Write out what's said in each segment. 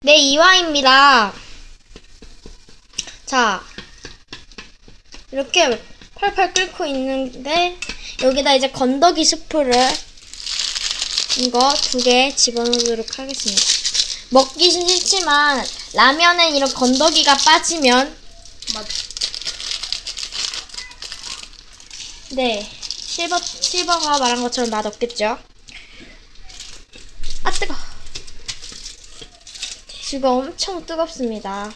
네, 이화입니다. 자, 이렇게 팔팔 끓고 있는데, 여기다 이제 건더기 스프를 이거 두 개 집어넣도록 하겠습니다. 먹기 싫지만, 라면엔 이런 건더기가 빠지면, 맞아. 네, 실버, 실버가 말한 것처럼 맛 없겠죠? 아, 뜨거. 지금 엄청 뜨겁습니다.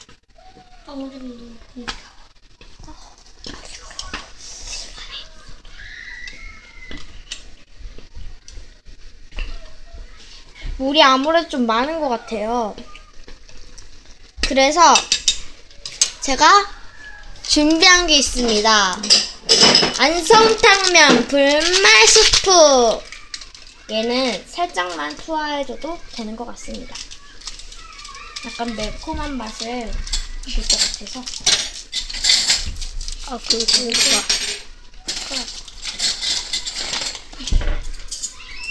물이 아무래도 좀 많은 것 같아요. 그래서 제가 준비한 게 있습니다. 안성탕면 불말 스프. 얘는 살짝만 투하해줘도 되는 것 같습니다. 약간 매콤한 맛을 줄 것 같아서. 아, 그, 그니까.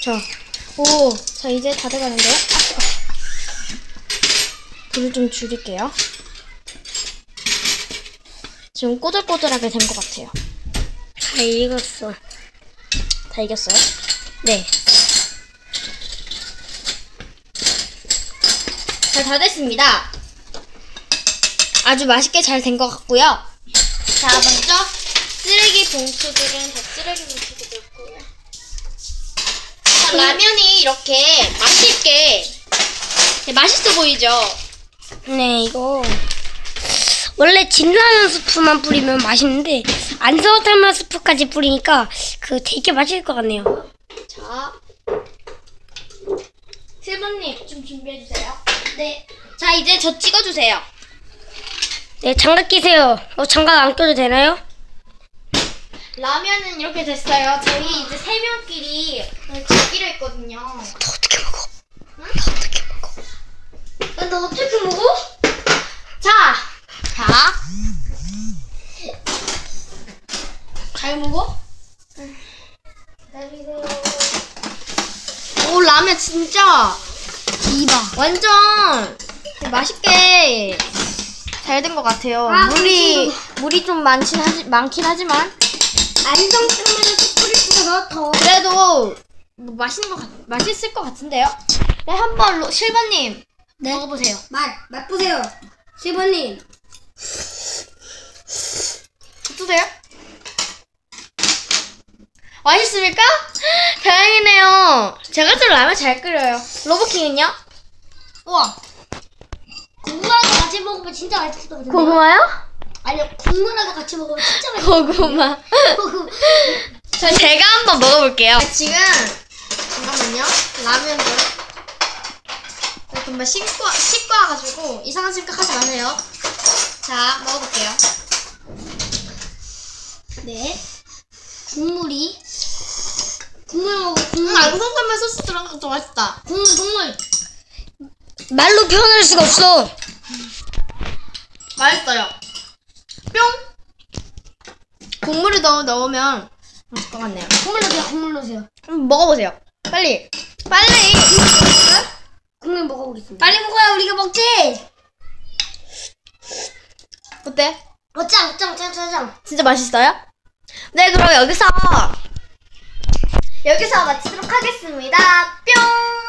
자, 오, 자 이제 다 돼가는데요? 불을 좀 줄일게요. 지금 꼬들꼬들하게 된 것 같아요. 다 익었어. 다 이겼어요? 네. 자, 다 됐습니다. 아주 맛있게 잘 된 것 같고요. 자, 먼저 쓰레기 봉투들은 다 쓰레기 봉투에 넣고요. 자, 라면이 이렇게 맛있게 네, 맛있어 보이죠? 네, 이거. 원래 진라면 스프만 뿌리면 맛있는데, 안서탕면 스프까지 뿌리니까, 그 되게 맛있을 것 같네요. 자, 7번님 좀 준비해 주세요. 네. 자, 이제 저 찍어주세요. 네, 장갑 끼세요. 어, 장갑 안 껴도 되나요? 라면은 이렇게 됐어요. 저희 이제 세 명끼리 오늘 가기로 했거든요. 너 어떻게 먹어? 너 어떻게 먹어? 아, 너 어떻게 먹어? 자, 자. 잘 먹어? 오, 라면 진짜 이봐. 완전 맛있게 잘 된 것 같아요. 아, 물이 물이 좀 많긴 하지 많긴 하지만 안성 탕면에 스프를 뿌려서 더. 그래도 뭐 맛있는 것 같, 맛있을 것 같은데요? 네, 한번 로- 실버님 네. 먹어보세요. 맛, 맛보세요. 7번님. 어떠세요? 맛있습니까? 다행이네요. 제가 좀 라면 잘 끓여요. 로보킹은요? 우와. 국물하고 같이 먹으면 진짜 같은데. 고구마요? 아니요, 국물하고 같이 먹으면 진짜 맛있을 고구마. 자, 제가 한번 먹어볼게요. 지금 잠깐만요. 라면을 금방 씻고 씻고 와가지고 이상한 생각하지 마세요. 자, 먹어볼게요. 네. 국물이. 안성탄면 소스 들어간 거 맛있다. 국물, 국물. 말로 표현할 수가 없어. 맛있어요. 뿅. 국물을 넣어 넣으면 맛있을 것 같네요. 국물 넣으세요, 국물 넣으세요. 한번 먹어보세요. 빨리. 빨리. 국물 먹어보겠습니다. 빨리 먹어야 우리가 먹지! 어때? 어짱, 어짱, 짱, 짱, 짱. 진짜 맛있어요? 네, 그럼 여기서 여기서 마치도록 하겠습니다. 뿅.